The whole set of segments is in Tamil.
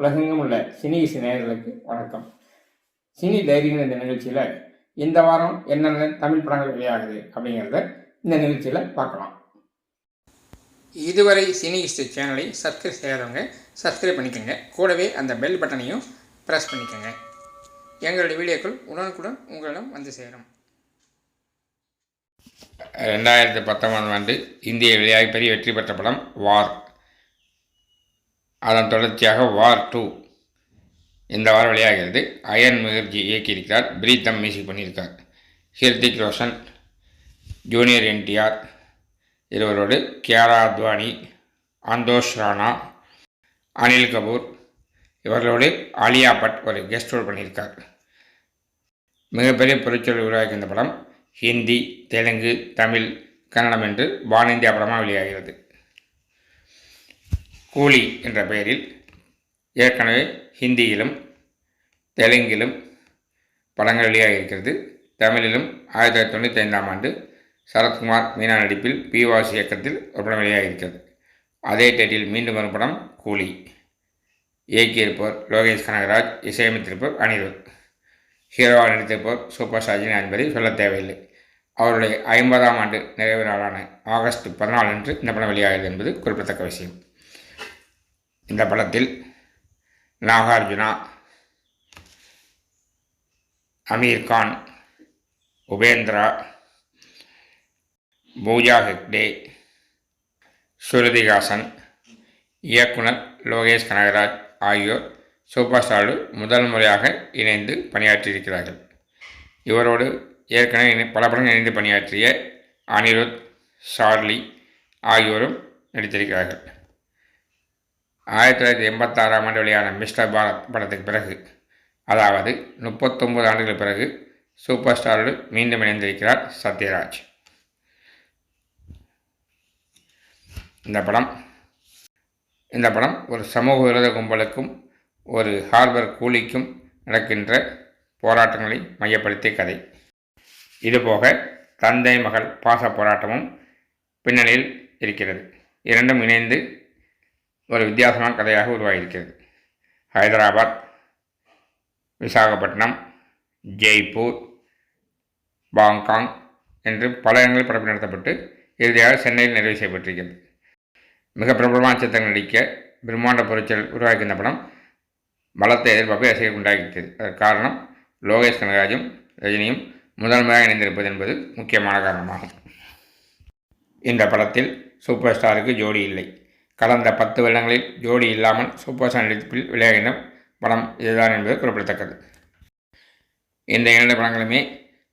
உலகெங்கும் உள்ள சினி இசை நேயர்களுக்கு வணக்கம். சினி டைரிங்கிற இந்த நிகழ்ச்சியில் இந்த வாரம் என்னென்ன தமிழ் படங்கள் வெளியாகுது அப்படிங்கிறத இந்த நிகழ்ச்சியில் பார்க்கலாம். இதுவரை சினி ஹிஸ்ட்ரி சேனலை சப்ஸ்கிரைப் செய்யாதவங்க சப்ஸ்கிரைப் பண்ணிக்கோங்க. கூடவே அந்த பெல் பட்டனையும் ப்ரெஸ் பண்ணிக்கோங்க. எங்களுடைய வீடியோக்கள் உடனுக்குடன் உங்களிடம் வந்து சேரும். ரெண்டாயிரத்தி பத்தொன்பதாம் ஆண்டு இந்திய வெளியாகி பெரிய வெற்றி பெற்ற படம் வார் அதன் தொடர்ச்சியாக வார் டூ இந்த வாரம் வெளியாகிறது. அயன் முகர்ஜி இயக்கியிருக்கிறார். பிரீத்தம் மியூசிக் பண்ணியிருக்கார். ஹிர்திக் ரோஷன் ஜூனியர் என்டிஆர் இருவரோடு கியாரா அத்வானி அந்தோஷ் ராணா அனில் கபூர் இவர்களோடு ஆலியா பட் ஒரு கெஸ்ட் ரோல் பண்ணியிருக்கார். மிகப்பெரிய பொருட்சொல் உருவாக்கி இந்த படம் ஹிந்தி தெலுங்கு தமிழ் கன்னடம் என்று வானிந்தியா இந்தியா படமாக வெளியாகிறது. கூலி என்ற பெயரில் ஏற்கனவே ஹிந்தியிலும் தெலுங்கிலும் படங்கள் வெளியாகி இருக்கிறது தமிழிலும் ஆயிரத்தி தொள்ளாயிரத்தி தொண்ணூற்றி ஐந்தாம் ஆண்டு சரத்குமார் மீனா நடிப்பில் பி வாசி இயக்கத்தில் ஒரு படம் வெளியாக இருக்கிறது அதே டேட்டில் மீண்டும் ஒரு படம் கூலி. இயக்கியிருப்பவர் லோகேஷ் கனகராஜ் இசையமைத்திருப்போர் அனிருத். ஹீரோவாக நடித்திருப்பவர் சூப்பர் சாஜினா என்பதை சொல்ல தேவையில்லை. அவருடைய ஐம்பதாம் ஆண்டு நிறைவு நாளான ஆகஸ்ட் பதினாலு அன்று இந்த படம் வெளியாகிறது என்பது குறிப்பிடத்தக்க விஷயம். இந்த படத்தில் நாகார்ஜுனா அமீர்கான் உபேந்திரா பூஜா ஹெக்டே சுருதிகாசன் இயக்குனர் லோகேஷ் கனகராஜ் ஆகியோர் சூப்பர் ஸ்டாரோடு முதல் முறையாக இணைந்து பணியாற்றியிருக்கிறார்கள். இவரோடு ஏற்கனவே இணை- பல படங்கள் இணைந்து பணியாற்றிய அனிருத் ஷார்லி ஆகியோரும் நடித்திருக்கிறார்கள். ஆயிரத்தி தொள்ளாயிரத்தி எண்பத்தாறாம் ஆண்டு வெளியான மிஸ்டர் பாரத் படத்துக்கு பிறகு அதாவது முப்பத்தொம்பது ஆண்டுகள் பிறகு சூப்பர் ஸ்டாரோடு மீண்டும் இணைந்திருக்கிறார் சத்யராஜ். இந்த படம் இந்த படம் ஒரு சமூக விரோத கும்பலுக்கும் ஒரு ஹார்பர் கூலிக்கும் நடக்கின்ற போராட்டங்களை மையப்படுத்திய கதை. இதுபோக தந்தை மகள் பாச போராட்டமும் பின்னணியில் இருக்கிறது. இரண்டும் இணைந்து ஒரு வித்தியாசமான கதையாக உருவாகியிருக்கிறது. ஹைதராபாத் விசாகப்பட்டினம் ஜெய்ப்பூர் பாங்காங் என்று பல இடங்களில் படப்பு நடத்தப்பட்டு இறுதியாக சென்னையில் நிறைவு செய்யப்பட்டிருக்கிறது. மிக பிரபலமான சித்திரங்கள் நடிக்க பிரம்மாண்ட பொருட்கள் உருவாக்கிய இந்த படம் பலத்த எதிர்பார்ப்பை ரசிகர்கள் உண்டாக்கியிருக்கிறது. அதற்கு காரணம் லோகேஷ் கனகராஜும் ரஜினியும் முதல் முறையாக இணைந்திருப்பது என்பது முக்கியமான காரணமாகும். இந்த படத்தில் சூப்பர் ஸ்டாருக்கு ஜோடி இல்லை. கடந்த பத்து வருடங்களில் ஜோடி இல்லாமல் சூப்பர் ஸ்டார் நடிப்பில் விளையாடின படம் இதுதான் என்பது குறிப்பிடத்தக்கது. இந்த இரண்டு படங்களுமே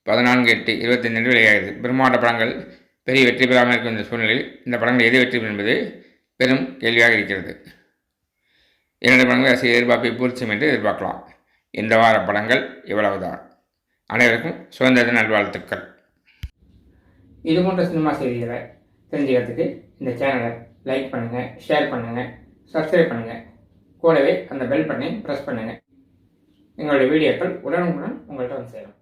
பதினான்கு எட்டு இருபத்தைந்து அன்று வெளியாகிறது. பிரம்மாண்ட படங்கள் பெரிய வெற்றி பெறாமல் இருக்கும் இந்த சூழ்நிலையில் இந்த படங்கள் எது வெற்றி என்பது பெரும் கேள்வியாக இருக்கிறது. இரண்டு படங்கள் அரசியல் எதிர்பார்ப்பை பூர்த்தி என்று எதிர்பார்க்கலாம். இந்த வார படங்கள் இவ்வளவுதான். அனைவருக்கும் சுதந்திர தின நல்வாழ்த்துக்கள். இது போன்ற சினிமா செய்திகளை தெரிஞ்சுக்கிறதுக்கு இந்த சேனலை லைக் பண்ணுங்கள் ஷேர் பண்ணுங்கள் சப்ஸ்கிரைப் பண்ணுங்கள் கூடவே அந்த பெல் பட்டனை ப்ரெஸ் பண்ணுங்கள் எங்களுடைய வீடியோக்கள் உடனுக்குடன் உங்கள்கிட்ட வந்து சேரும்.